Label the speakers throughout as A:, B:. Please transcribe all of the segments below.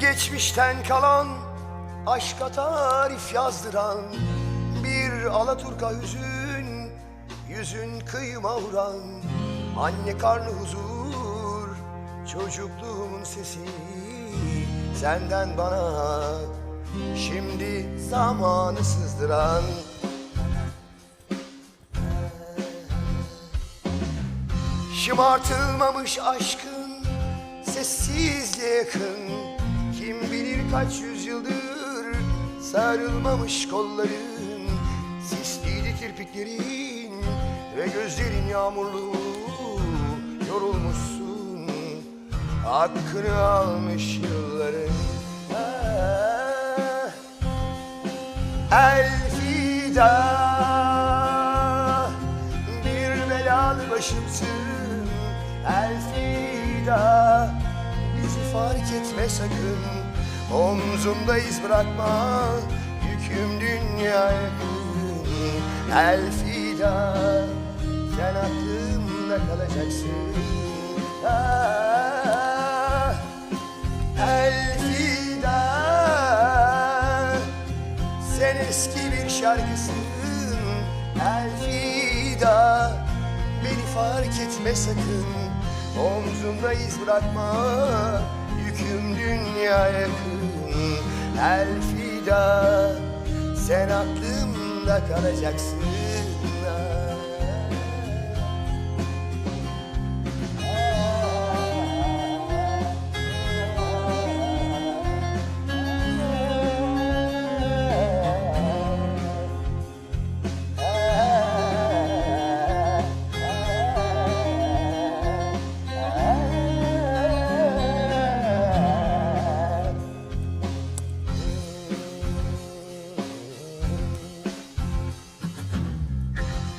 A: Geçmişten kalan aşka tarif yazdıran Bir Alaturka hüzün Yüzün kıyıma vuran Anne karnı huzur Çocukluğumun sesi Senden bana Şimdi zamanı sızdıran. Şımartılmamış aşkın sessizliğe yakın Kim bilir kaç yüzyıldır sarılmamış kolların Sisliydi kirpiklerin ve gözlerin yağmurlu Yorulmuşsun. Hakkını almış yılların. Ah, Elfida bir belalı başımsın. Elfida bizi fark etme sakın. Omzumda iz bırakma yüküm dünya yakın Elfida sen aklımda kalacaksın. Ah, Elfida sen eski bir şarkısın. Elfida Beni fark etme sakın Omzumda iz bırakma Yüküm dünya yakın. Elfida Sen aklımda kalacaksın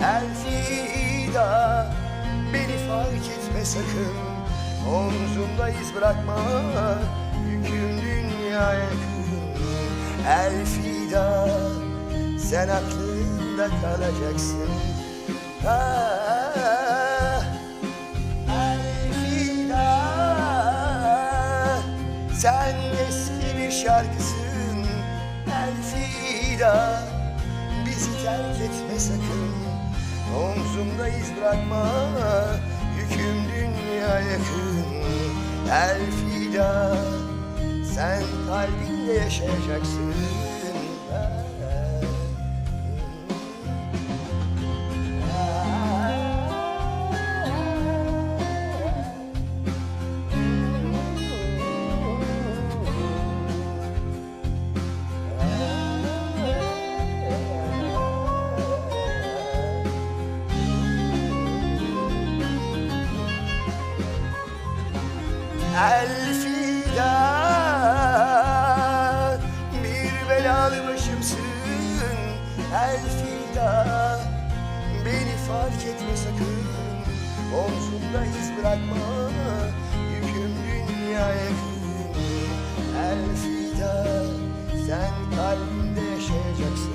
A: Elfida beni fark etme sakın. Omzumda iz bırakma yüküm dünya yakın Elfida sen aklımda kalacaksın. Ah, Elfida sen eski bir şarkısın. Elfida Bizi terk etme sakın Omzumda iz bırakma Yüküm dünya yakın. Elfida Sen kalbimde yaşayacaksın Elfida Bir belalı başımsın Elfida Beni fark etme sakın Omzumda iz bırakma Yüküm dünya yakın Elfida Sen kalbimde yaşayacaksın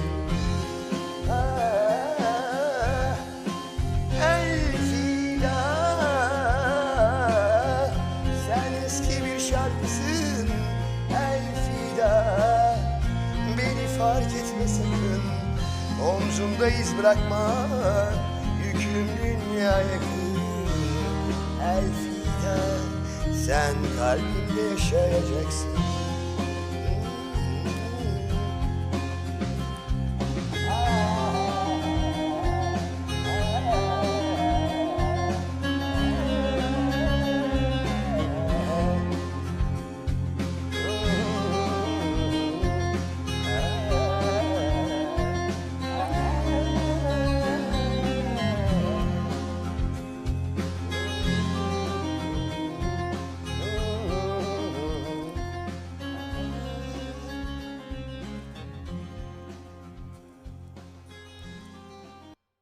A: bir şarkısın Elfida Beni fark etme sakın Omzumda iz bırakma Yüküm dünya yakın Elfida Sen kalbimde yaşayacaksın